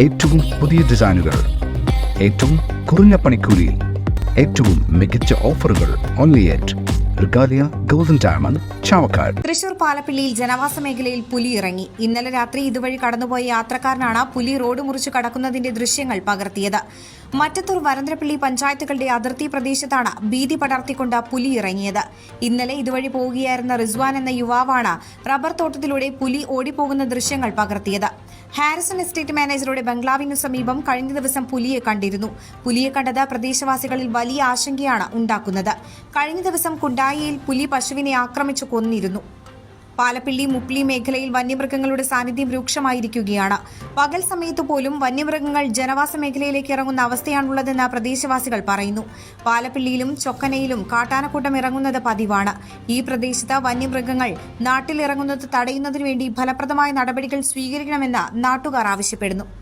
ഏറ്റവും പുതിയ ഡിസൈനുകൾ ഏറ്റവും കുറഞ്ഞ പണിക്കൂലിയിൽ ഏറ്റവും മികച്ച ഓഫറുകൾ ഓൺലി ചാവക്കാട്. തൃശൂർ പാലപ്പിള്ളിയിൽ ജനവാസ മേഖലയിൽ പുലി ഇറങ്ങി. ഇന്നലെ രാത്രി ഇതുവഴി കടന്നുപോയ യാത്രക്കാരനാണ് പുലി റോഡ് മുറിച്ച് കടക്കുന്നതിന്റെ ദൃശ്യങ്ങൾ പകർത്തിയത്. മറ്റത്തൂർ വരന്തരപ്പള്ളി പഞ്ചായത്തുകളുടെ അതിർത്തി പ്രദേശത്താണ് ഭീതി പടർത്തിക്കൊണ്ട് പുലി ഇറങ്ങിയത്. ഇന്നലെ ഇതുവഴി പോവുകയായിരുന്ന റിസ്വാൻ എന്ന യുവാവാണ് റബ്ബർ തോട്ടത്തിലൂടെ പുലി ഓടിപ്പോകുന്ന ദൃശ്യങ്ങൾ പകർത്തിയത്. ഹാരിസൺ എസ്റ്റേറ്റ് മാനേജറുടെ ബംഗ്ലാവിനു സമീപം കഴിഞ്ഞ ദിവസം പുലിയെ കണ്ടിരുന്നു. പുലിയെ കണ്ടത് പ്രദേശവാസികളിൽ വലിയ ആശങ്കയാണ് ഉണ്ടാക്കുന്നത്. കഴിഞ്ഞ ദിവസം കുണ്ടായിയിൽ പുലി പശുവിനെ ആക്രമിച്ചു കൊന്നിരുന്നു. പാലപ്പിള്ളി മുപ്ലി മേഖലയിൽ വന്യമൃഗങ്ങളുടെ സാന്നിധ്യം രൂക്ഷമായിരിക്കുകയാണ്. പകൽ സമയത്ത് പോലും വന്യമൃഗങ്ങൾ ജനവാസ മേഖലയിലേക്ക് ഇറങ്ങുന്ന അവസ്ഥയാണുള്ളതെന്ന് പ്രദേശവാസികൾ പറയുന്നു. പാലപ്പിള്ളിയിലും ചൊക്കനയിലും കാട്ടാനക്കൂട്ടം ഇറങ്ങുന്നത് പതിവാണ്. ഈ പ്രദേശത്ത് വന്യമൃഗങ്ങൾ നാട്ടിലിറങ്ങുന്നത് തടയുന്നതിനു വേണ്ടി ഫലപ്രദമായ നടപടികൾ സ്വീകരിക്കണമെന്ന് നാട്ടുകാർ ആവശ്യപ്പെടുന്നു.